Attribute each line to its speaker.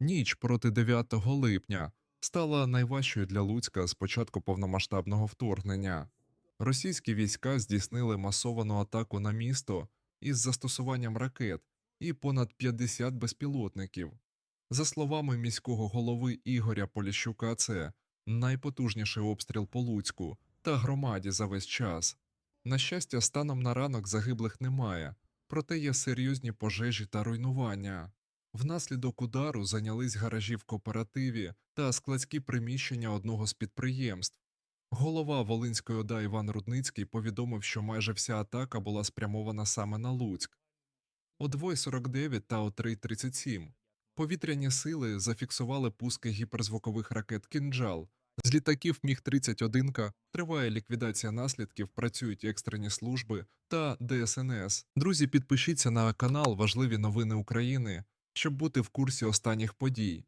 Speaker 1: Ніч проти 9 липня стала найважчою для Луцька з початку повномасштабного вторгнення. Російські війська здійснили масовану атаку на місто із застосуванням ракет і понад 50 безпілотників. За словами міського голови Ігоря Поліщука, це найпотужніший обстріл по Луцьку та громаді за весь час. На щастя, станом на ранок загиблих немає, проте є серйозні пожежі та руйнування. Внаслідок удару зайнялись гаражі в кооперативі та складські приміщення одного з підприємств. Голова Волинської ОДА Іван Рудницький повідомив, що майже вся атака була спрямована саме на Луцьк. О 2.49 та о 3.37 повітряні сили зафіксували пуски гіперзвукових ракет «Кінджал». З літаків Міг-31К триває ліквідація наслідків, працюють екстрені служби та ДСНС. Друзі, підпишіться на канал Важливі новини України, щоб бути в курсі останніх подій.